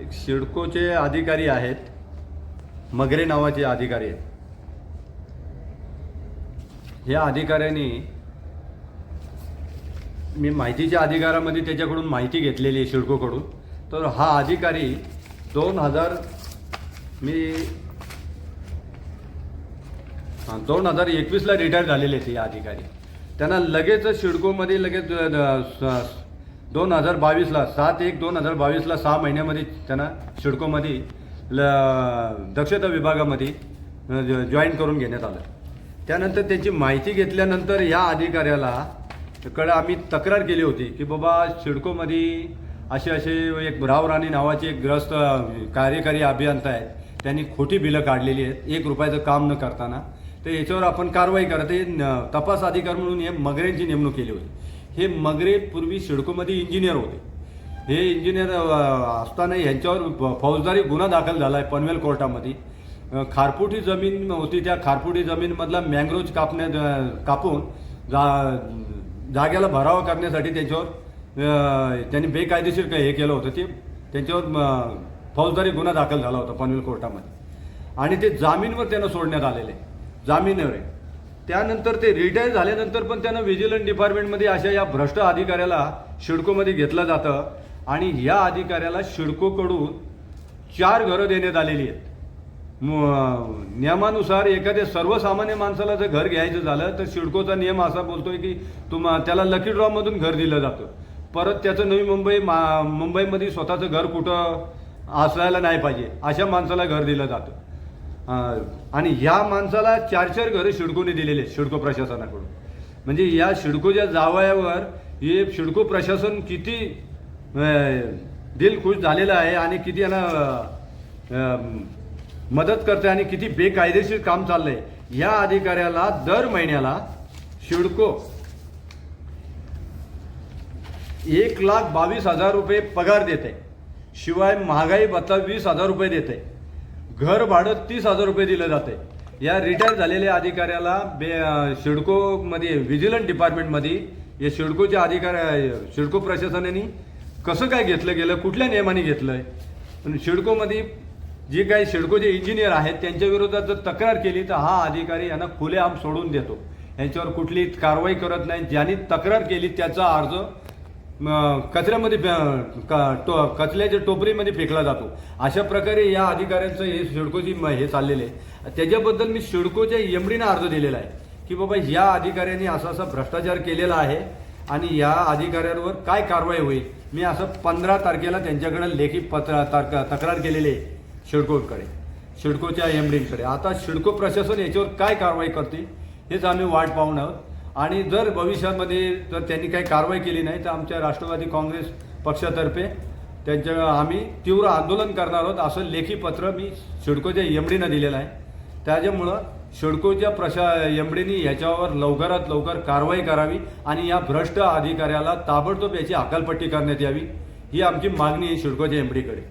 एक सिडकोचे अधिकारी आहेत. मगरे नावाचे अधिकारी आहेत. या अधिकाऱ्यांनी मी माहितीच्या अधिकारामध्ये त्याच्याकडून माहिती घेतलेली आहे सिडकोकडून. तर हा अधिकारी दोन हजार मी हां दोन हजार एकवीसला रिटायर झालेले आहेत हे अधिकारी. त्यांना लगेच सिडकोमध्ये लगेच दोन हजार बावीसला सात एक दोन हजार बावीसला सहा महिन्यामध्ये त्यांना सिडकोमध्ये ल दक्षता विभागामध्ये ज- जॉईन करून घेण्यात आलं. त्यानंतर त्यांची माहिती घेतल्यानंतर या अधिकाऱ्याला कडे आम्ही तक्रार केली होती की बाबा सिडकोमध्ये असे असे एक राव नावाचे एक ग्रस्त कार्यकारी अभियंता आहेत त्यांनी खोटी बिलं काढलेली आहेत. एक रुपयाचं काम न करताना. तर याच्यावर आपण कारवाई करत हे न- तपास अधिकार म्हणून हे मगरेंची नेमणूक केली होती. हे मगरे पूर्वी सिडकोमध्ये इंजिनियर होते. हे इंजिनियर असताना यांच्यावर फौजदारी गुन्हा दाखल झाला आहे पनवेल कोर्टामध्ये. खारपुटी खारफुटी जमीन होती त्या खारफुटी जमीनमधला मँग्रोज कापण्या कापून जा जाग्याला भरावा करण्यासाठी त्यांच्यावर त्यांनी बेकायदेशीर काही हे केलं होतं. ते त्यांच्यावर म, फौजदारी गुन्हा दाखल झाला होता पनवेल कोर्टामध्ये. आणि ते जामीनवर त्यांना सोडण्यात आलेले. जामीनवर. आहे त्यानंतर ते रिटायर झाल्यानंतर पण त्यांना व्हिजिलंट डिपार्टमेंटमध्ये अशा या भ्रष्ट अधिकाऱ्याला शिडकोमध्ये घेतलं जातं. आणि या अधिकाऱ्याला शिडकोकडून चार घरं देण्यात आलेली आहेत. म- नियमानुसार एखाद्या सर्वसामान्य माणसाला जर घर घ्यायचं झालं तर शिडकोचा नियम असा बोलतोय की तुम्हा त्याला लकी ड्रॉमधून घर दिलं जातं. परत त्याचं नवी मुंबई मा मुंबईमध्ये स्वतःचं घर कुठं असायला नाही पाहिजे अशा माणसाला घर दिलं जातं. आणि या माणसाला चार चार घरं शिडकोने दिलेले आहेत शिडको प्रशासनाकडून. म्हणजे या शिडकोच्या जावयावर हे शिडको प्रशासन किती दिलखुश झालेलं आहे आणि किती यांना मदत करते आणि किती बेकायदेशीर काम चाललंय या अधिकाऱ्याला दर महिन्याला शिडको एक लाख बावीस हजार रुपये पगार देते शिवाय महागाई भत्ता वीस हजार रुपये देते घर भाडं तीस हजार रुपये दिलं जाते. या रिटायर झालेल्या अधिकाऱ्याला बे शिडकोमध्ये सिडकोमध्ये व्हिजिलंट डिपार्टमेंटमध्ये या सिडकोच्या अधिकारी सिडको प्रशासनाने कसं काय घेतलं गेलं कुठल्या नियमाने घेतलंय? पण सिडकोमध्ये जे काही सिडकोचे इंजिनियर आहेत त्यांच्या विरोधात जर तक्रार केली तर हा अधिकारी यांना खुलेआम सोडून देतो. यांच्यावर कुठली कारवाई करत नाही. ज्यांनी तक्रार केली त्याचा अर्ज कचऱ्यामध्ये टो कचऱ्याच्या टोपरीमध्ये फेकला जातो. अशा प्रकारे या अधिकाऱ्यांचं हे सिडकोची म- हे चाललेलं आहे. त्याच्याबद्दल मी सिडकोच्या एमडीनं अर्ज दिलेला आहे की बाबा या अधिकाऱ्यांनी असा असा भ्रष्टाचार केलेला आहे आणि या अधिकाऱ्यांवर काय कारवाई होईल? मी असं पंधरा तारखेला त्यांच्याकडे लेखी पत्र तारख तक्रार केलेली आहे शिडकोकडे शिडकोच्या एमडीकडे. आता शिडको प्रशासन याच्यावर काय कारवाई करते हेच आम्ही वाट पाहून आहोत. आणि जर भविष्यामध्ये जर त्यांनी काही कारवाई केली नाही तर आमच्या राष्ट्रवादी काँग्रेस पक्षातर्फे त्यांच्या आम्ही तीव्र आंदोलन करणार आहोत असं लेखी पत्र मी सिडकोच्या एमडीनं दिलेलं आहे. त्याच्यामुळं सिडकोच्या प्रशा एमडीनी ह्याच्यावर लवकरात लवकर कारवाई करावी आणि या भ्रष्ट अधिकाऱ्याला ताबडतोब याची हकालपट्टी करण्यात यावी ही आमची मागणी आहे सिडकोच्या एमडीकडे